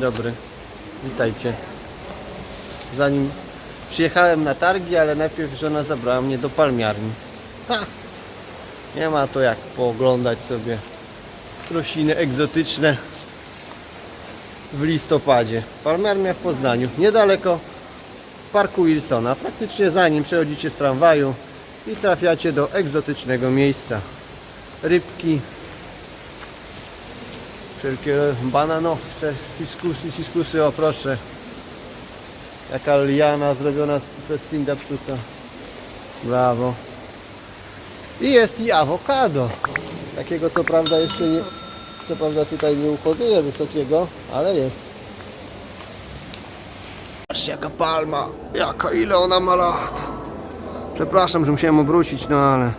Dzień dobry. Witajcie. Zanim przyjechałem na targi, ale najpierw żona zabrała mnie do palmiarni. Ha! Nie ma to jak pooglądać sobie rośliny egzotyczne w listopadzie. Palmiarnia w Poznaniu, niedaleko Parku Wilsona. Praktycznie za nim przechodzicie z tramwaju i trafiacie do egzotycznego miejsca. Rybki, wszelkie bananowce, fiskusy, fiskusy, o proszę. Jaka liana zrobiona ze Singapsusa. Brawo. I jest i awokado. Takiego co prawda jeszcze nie, co prawda tutaj nie uhoduje wysokiego, ale jest. Patrzcie jaka palma, jaka ile ona ma lat. Przepraszam, że musiałem obrócić, no ale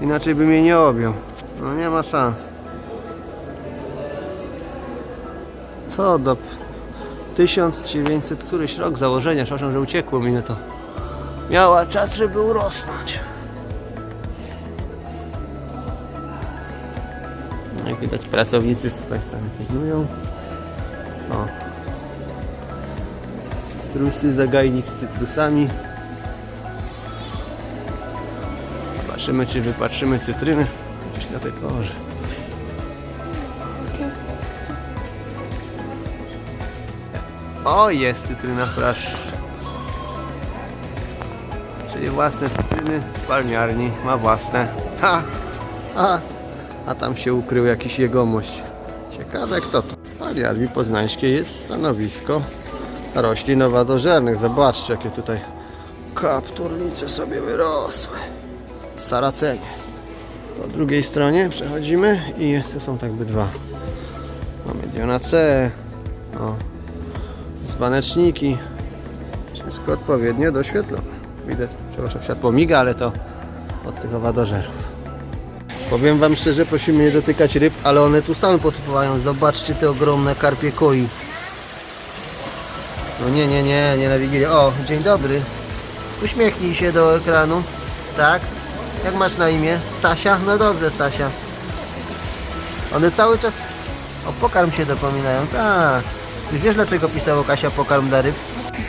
inaczej by mnie nie objął. No nie ma szans. Co do 1900 któryś rok założenia, przepraszam, że uciekło mi to. Miała czas, żeby urosnąć. No, Jak widać pracownicy tutaj stanowią. O. Cytrusy, zagajnik z cytrusami. Zobaczymy, czy wypatrzymy cytryny. Coś na tej porze. O, jest cytryna, proszę. Czyli własne cytryny z palmiarni. Ma własne. Ha! Ha! A tam się ukrył jakiś jegomość. Ciekawe kto to. W palmiarni poznańskiej jest stanowisko roślin owadożernych. Zobaczcie jakie tutaj kapturnice sobie wyrosły. Saracenie. Po drugiej stronie przechodzimy i są tak by dwa. Mamy Diona. O, Zbaneczniki. Wszystko odpowiednio doświetlone. Widać, przepraszam, światło miga, ale to od tych owadożerów. Powiem wam szczerze, prosimy nie dotykać ryb, ale one tu same podpływają. Zobaczcie te ogromne karpie koi. No nie, nie, nie, nie na Wigilię. O, dzień dobry. Uśmiechnij się do ekranu. Tak? Jak masz na imię? Stasia? No dobrze, Stasia. One cały czas o pokarm się dopominają. Tak. Wiesz dlaczego pisało Kasia pokarm dla ryb?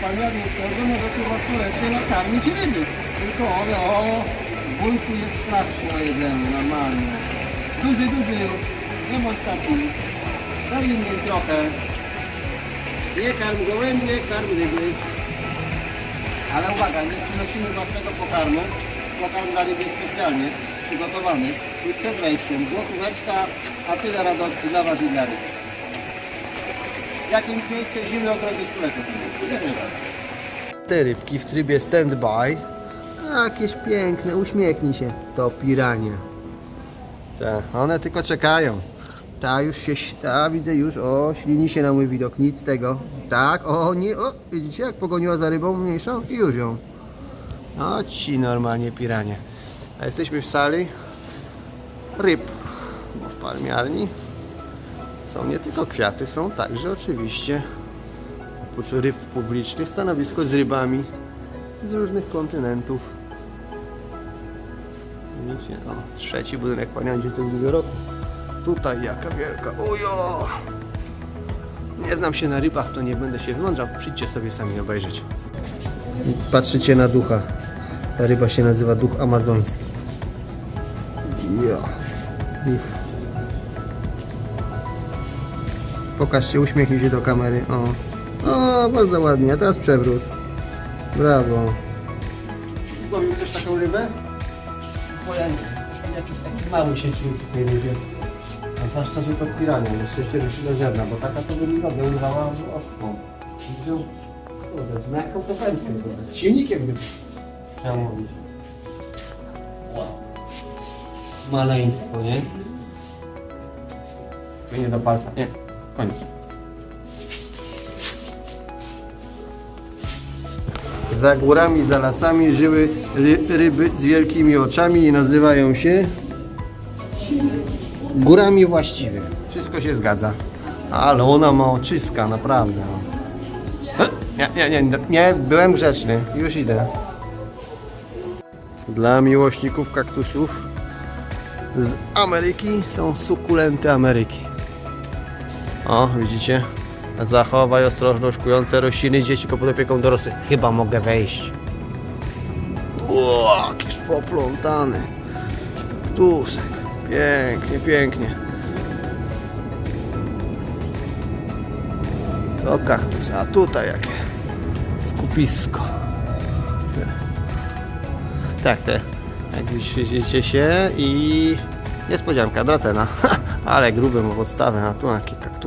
Palmiarnie tego możecie własnoręcznie nakarmić ryby. Tylko one, o, bójku jest strasznie o jedzeniu, normalnie. Duży, duży nie bądź taki. Daj innym trochę. Nie karm gołębie, karm. Ale uwaga, nie przynosimy własnego pokarmu. Pokarm dla ryb jest specjalnie przygotowany. Już przed wejściem. Złotóweczka, a tyle radości dla Was i dla. Jakimś miejscem polecę. Idziemy dalej. Te rybki w trybie stand-by. Jakieś piękne, uśmiechnij się. To piranie. One tylko czekają. Ta już się, ta widzę już, o, ślini się na mój widok, nic z tego. Tak, o, nie, o, widzicie jak pogoniła za rybą mniejszą i już ją. O, ci normalnie piranie. A jesteśmy w sali ryb, bo w palmiarni są nie tylko kwiaty, są także oczywiście oprócz ryb publicznych stanowisko z rybami z różnych kontynentów. Widzicie? O, trzeci budynek pamięci tego roku. Tutaj jaka wielka. Ujo! Nie znam się na rybach, to nie będę się wymądrzał. Przyjdźcie sobie sami obejrzeć. Patrzycie na ducha. Ta ryba się nazywa duch amazoński. Jo. Uff. Pokaż się, uśmiechnij się do kamery. O. O, bardzo ładnie. A teraz przewrót. Brawo. Złowił też taką rybę? Bo ja jakiś taki mały się czuł w tej rybie. A zwłaszcza, że to pirania, jest sześciorośloziarna, bo taka to by mi nogę urwała kurde, z to chętnie, z silnikiem by trzeba mówić. Maleństwo, nie? Nie do palca, nie, koniec. Za górami, za lasami żyły ry ryby z wielkimi oczami i nazywają się górami właściwie. Wszystko się zgadza. Ale ona ma oczyska, naprawdę. Nie, nie, nie, nie, byłem grzeczny. Już idę. Dla miłośników kaktusów z Ameryki są sukulenty Ameryki. O, widzicie? Zachowaj ostrożność, kujące rośliny, dzieci pod opieką dorosłych. Chyba mogę wejść. O, jakiś poplątany. Tusek. Pięknie, pięknie. To kaktus, a tutaj jakie skupisko. Tak, te. Jak widzicie się i niespodzianka, dracena. Ale grube mu podstawę, a tu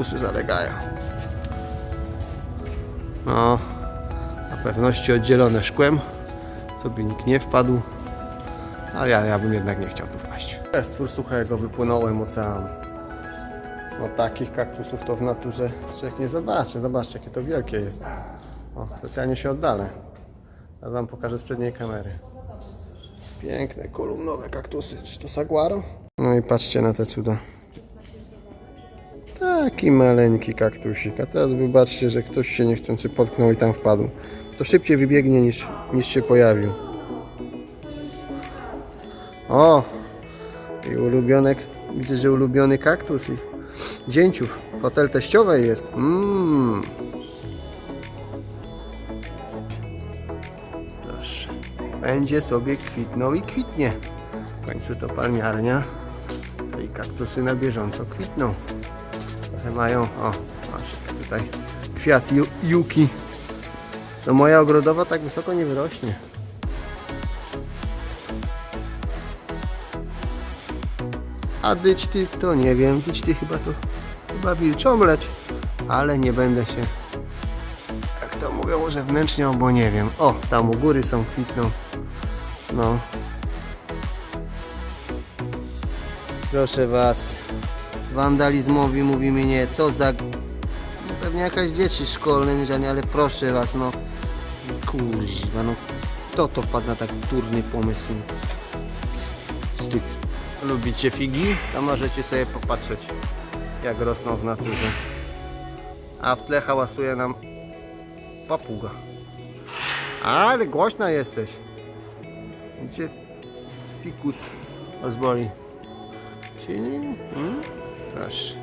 kaktusy zalegają. No, na pewności oddzielone szkłem, co by nikt nie wpadł. Ale ja, ja bym jednak nie chciał tu wpaść. Jest twór suchego, wypłynąłem oceanu. No takich kaktusów to w naturze człowiek nie zobaczy. Zobaczcie, jakie to wielkie jest. O, specjalnie się oddalę. Ja wam pokażę z przedniej kamery. Piękne, kolumnowe kaktusy. Czy to saguaro? No i patrzcie na te cuda. Taki maleńki kaktusik. A teraz wybaczcie, że ktoś się niechcący potknął i tam wpadł. To szybciej wybiegnie niż, niż się pojawił. O! I ulubionek. Widzę, że ulubiony kaktus i dzięciów. Fotel teściowej jest. Mmm. Proszę. Będzie sobie kwitnął i kwitnie. W końcu to palmiarnia. I kaktusy na bieżąco kwitną. Mają, o, masz tutaj kwiat ju, juki. To moja ogrodowa tak wysoko nie wyrośnie. A dyczty to nie wiem, dyczty chyba to chyba wilczomlecz, ale nie będę się jak to mówią zewnętrznie, bo nie wiem. O, tam u góry są kwitną. No. Proszę was. Wandalizmowi mówimy nie. Co za... No pewnie jakaś dzieci szkolne, nie żadne, ale proszę was, no. Kurwa, no. Kto to wpadł na tak turny pomysł? Wstyd. Lubicie figi? To możecie sobie popatrzeć, jak rosną w naturze. A w tle hałasuje nam papuga. Ale głośna jesteś. Widzicie? Fikus rozboli. Czyli... Hmm? Proszę.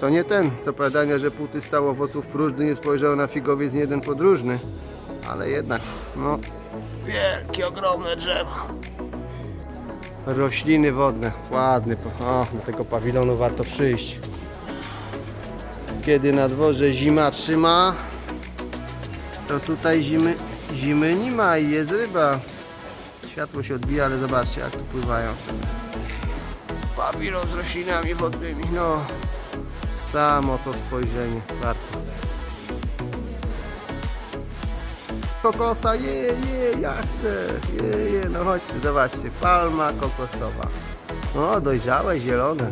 To nie ten, co powiadania, że półty stał owoców próżny, nie spojrzał na figowiec jeden podróżny. Ale jednak, no... Wielkie, ogromne drzewo. Rośliny wodne, ładny. O, do tego pawilonu warto przyjść. Kiedy na dworze zima trzyma, to tutaj zimy, zimy nie ma i jest ryba. Światło się odbija, ale zobaczcie jak tu pływają sobie. Pawilon z roślinami wodnymi, no. Samo to spojrzenie, warto. Kokosa, je, je, ja chcę, je, je, no chodźcie, zobaczcie, palma kokosowa. No, dojrzałe, zielone.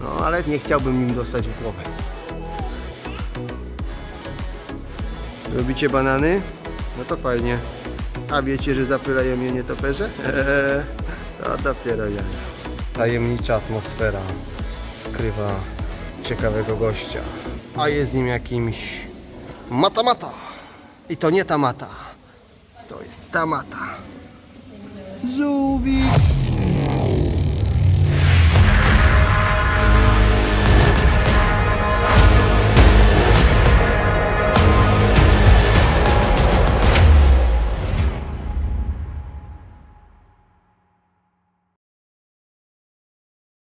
No, ale nie chciałbym im dostać w głowę. Lubicie banany? No to fajnie. A wiecie, że zapylają je nietoperze? Eee, to dopiero ja. Tajemnicza atmosfera skrywa ciekawego gościa. A jest nim jakimś mata-mata. I to nie ta mata. To jest ta mata. Żółwik.